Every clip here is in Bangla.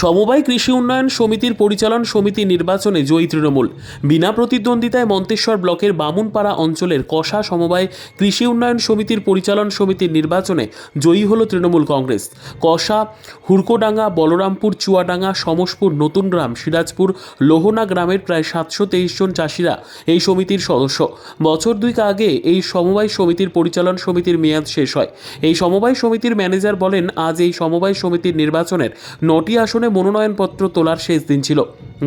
সমবায় কৃষি উন্নয়ন সমিতির পরিচালন সমিতি নির্বাচনে জয়ী তৃণমূল। বিনা প্রতিদ্বন্দ্বিতায় মন্তেশ্বর ব্লকের বামুনপাড়া অঞ্চলের কষা সমবায় কৃষি উন্নয়ন সমিতির পরিচালন সমিতির নির্বাচনে জয়ী হল তৃণমূল কংগ্রেস। কষা, হুড়কোডাঙ্গা, বলরামপুর, চুয়াডাঙ্গা, সমসপুর, নতুনগ্রাম, সিরাজপুর, লোহনা গ্রামের প্রায় সাতশো তেইশ জন চাষিরা এই সমিতির সদস্য। বছর দুইক আগে এই সমবায় সমিতির পরিচালন সমিতির মেয়াদ শেষ হয়। এই সমবায় সমিতির ম্যানেজার বলেন, আজ এই সমবায় সমিতির নির্বাচনের নটি আসনে মনোনয়নপত্র তোলার শেষ দিন ছিল।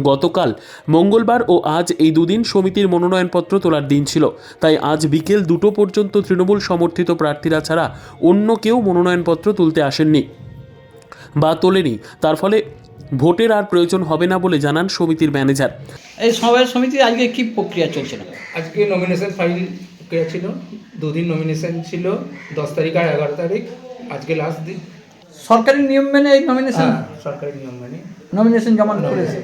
গতকাল মঙ্গলবার ও আজ এই দুদিন সমিতির মনোনয়নপত্র তোলার দিন ছিল। তাই আজ বিকেল দুটো পর্যন্ত তৃণমূল সমর্থিত প্রার্থীরা ছাড়া অন্য কেউ মনোনয়নপত্র তুলতে আসেননি বা তোলেনি। তার ফলে ভোটের আর প্রয়োজন হবে না বলে জানান সমিতির ম্যানেজার। এই সমবায় সমিতি আজকে কি প্রক্রিয়া চলছিল আজকে নমিনেশন ফাইল প্রক্রিয়া ছিল। দুদিন নমিনেশন ছিল। দশ তারিখ আর এগারো তারিখ। আজকে লাস্ট দিন। সরকারি নিয়ম মেনে এই নমিনেশন হ্যাঁ সরকারি নিয়ম মেনে। নমিনেশন জমা করেছে।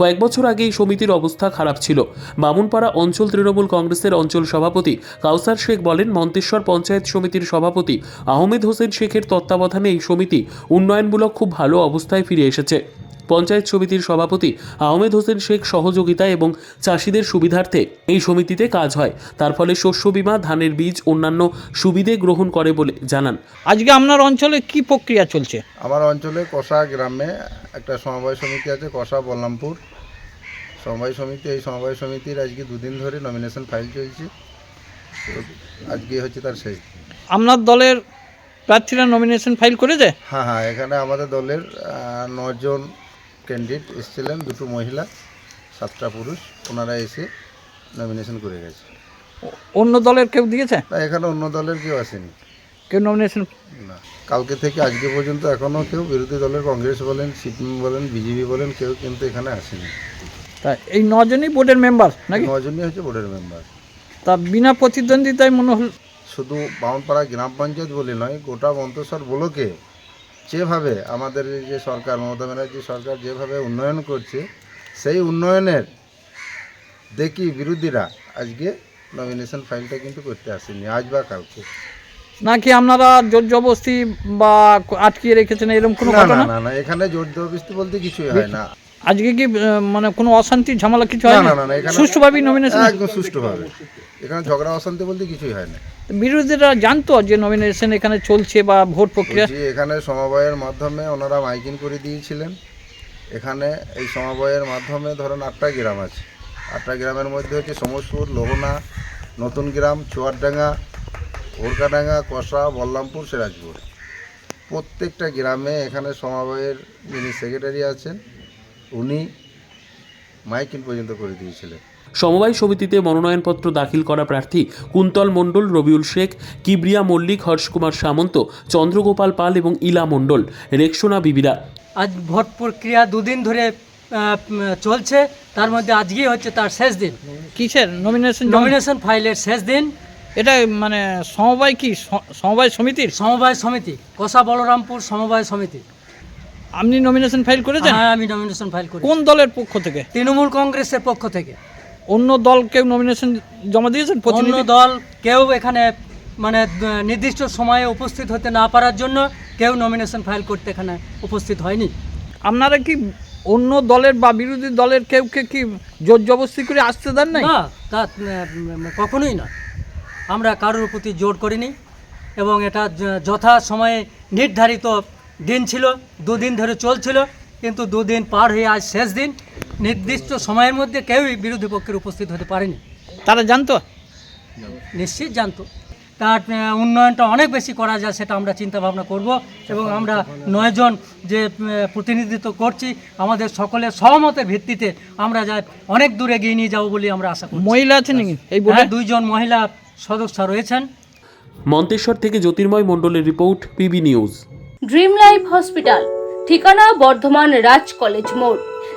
কয়েক বছর আগে এই সমিতির অবস্থা খারাপ ছিল। বামুনপাড়া অঞ্চল তৃণমূল কংগ্রেসের অঞ্চল সভাপতি কাউসার শেখ বলেন মন্তেশ্বর পঞ্চায়েত সমিতির সভাপতি আহমেদ হোসেন শেখের তত্ত্বাবধানে এই সমিতি উন্নয়নমূলক খুব ভালো অবস্থায় ফিরে এসেছে। পঞ্চায়েত সমিতির সভাপতি আহমেদ হোসেন শেখ সহযোগিতা এবং চাষিদের সুবিধার্থে এই সমিতিতে কাজ হয়। তার ফলে শস্য বীমা ধানের বীজ অন্যান্য সুবিধে গ্রহণ করে বলে জানান। আজকে আপনার অঞ্চলে কি প্রক্রিয়া চলছে? আমার অঞ্চলে কষা গ্রামে একটা সমবায় সমিতি আছে কষা বল্লামপুর। সমবায় সমিতি এই সমবায় সমিতির আজকে দুদিন ধরে নমিনেশন ফাইল চলছে। আজকে হচ্ছে তার শেষ আপনার দলের প্রার্থীরা নমিনেশন ফাইল করেছে? হ্যাঁ হ্যাঁ এখানে আমাদের দলের নজন ক্যান্ডিডেট এসেছিলেন দুটো মহিলা সাতটা পুরুষ ওনারা এসে নমিনেশন করে গেছে। অন্য দলের কেউ দিয়েছে? তা এখানে অন্য দলের কেউ আসেনি। কেউ নমিনেশন না কালকে থেকে আজকে পর্যন্ত এখনও কেউ বিরোধী দলের কংগ্রেস বলেন সিপিএম বলেন বিজেপি বলেন কেউ কিন্তু এখানে আসেনি। তা এই নজনই বোর্ডের মেম্বার নাকি? নজনই হচ্ছে বোর্ডের মেম্বার তা বিনা প্রতিদ্বন্দ্বিতায় মনে হল শুধু বামনপাড়া গ্রাম পঞ্চায়েত বলে নয় গোটা মন্তেশ্বর ব্লকে যেভাবে আমাদের যে সরকার মমতা ব্যানার্জি সরকার যেভাবে উন্নয়ন করছে সেই উন্নয়নের দেখি বিরোধীরা আজকে নমিনেশন ফাইলটা কিন্তু করতে আসেনি আজ বা কালকে। নাকি আপনারা জোর জবস্তি বা আটকিয়ে রেখেছেন এরকম কোনো না না ঘটনা? না না এখানে জোর জবরদস্তি বলতে কিছুই হয় না। আজকে কি মানে কোনো অশান্তি ঝামেলা কিছু হয় না না? না এখানে সুষ্ঠুভাবেই নমিনেশন একদম সুষ্ঠুভাবে। এখানে ঝগড়া অশান্তি বলতে কিছুই হয় না। বিরোধীরা জানতো যে নমিনেশন এখানে চলছে বা ভোট প্রক্রিয়া। বলছি এখানে সমবায়ের মাধ্যমে ওনারা মাইকিং করে দিয়েছিলেন। এখানে এই সমবায়ের মাধ্যমে ধরেন আটটা গ্রাম আছে। আটটা গ্রামের মধ্যে হচ্ছে সমসপুর লোহনা নতুন গ্রাম চুয়ারডাঙ্গা ওরকাডাঙ্গা কষা বল্লামপুর সিরাজপুর। প্রত্যেকটা গ্রামে এখানে সমবায়ের যিনি সেক্রেটারি আছেন। উনি মাইকিং পর্যন্ত করে দিয়েছিলেন। সমবায় সমিতিতে মনোনয়নপত্র দাখিল করা প্রার্থী কুন্তল মণ্ডল রবিউল শেখ কিবরিয়া মল্লিক হর্ষকুমার সামন্ত চন্দ্রগোপাল পাল এবং ইলা মণ্ডল রেকসোনা বিবিরা। আজ ভোট প্রক্রিয়া দুদিন ধরে চলছে। তার মধ্যে আজকেই হচ্ছে তার শেষ দিন। কিসের? নমিনেশন নমিনেশন ফাইলের শেষ দিন। এটা মানে সমবায় কি? সমবায় সমিতির? সমবায় সমিতি। কষা বলরামপুর সমবায় সমিতি। আপনি নমিনেশন ফাইল করেছেন? হ্যাঁ আমি নমিনেশন ফাইল করি কোন দলের পক্ষ থেকে? তৃণমূল কংগ্রেসের পক্ষ থেকে। অন্য দল কেউ নমিনেশন জমা দিয়েছেন? অন্য প্রতিনিধি দল কেউ এখানে মানে দ- নির্দিষ্ট সময়ে উপস্থিত হতে না পারার জন্য কেউ নমিনেশন ফাইল করতে এখানে উপস্থিত হয়নি। আপনারা কি অন্য দলের বা বিরোধী দলের কেউ কে কি জোর জবস্তি করে আসতে দেন নাই? না তা উম, কখনোই না। আমরা কারোর প্রতি জোর করিনি এবং এটা য- যথা সময়ে নির্ধারিত দিন ছিল দুদিন ধরে চলছিল কিন্তু দুদিন পার হয়ে আজ শেষ দিন। নির্দিষ্ট সময়ের মধ্যে কেউই বিরোধী পক্ষের উপস্থিত হতে পারেনি। তারা জানতো? নিশ্চিত জানতো। তার উন্নয়নটা অনেক বেশি করা যায় সেটা আমরা চিন্তা ভাবনা করব এবং আমরা নয়জন যে প্রতিনিধিত্ব করছি আমাদের সকলের সহমতের ভিত্তিতে আমরা যা অনেক দূর এগিয়ে নিয়ে যাব বলে আমরা আশা করি মহিলা আছে নাকি? এই হ্যাঁ, দুইজন মহিলা সদস্য রয়েছেন। মন্তেশ্বর থেকে জ্যোতির্ময় মণ্ডলের report PB news. Dream life hospital ঠিকানা বর্ধমান রাজ কলেজ মোড়।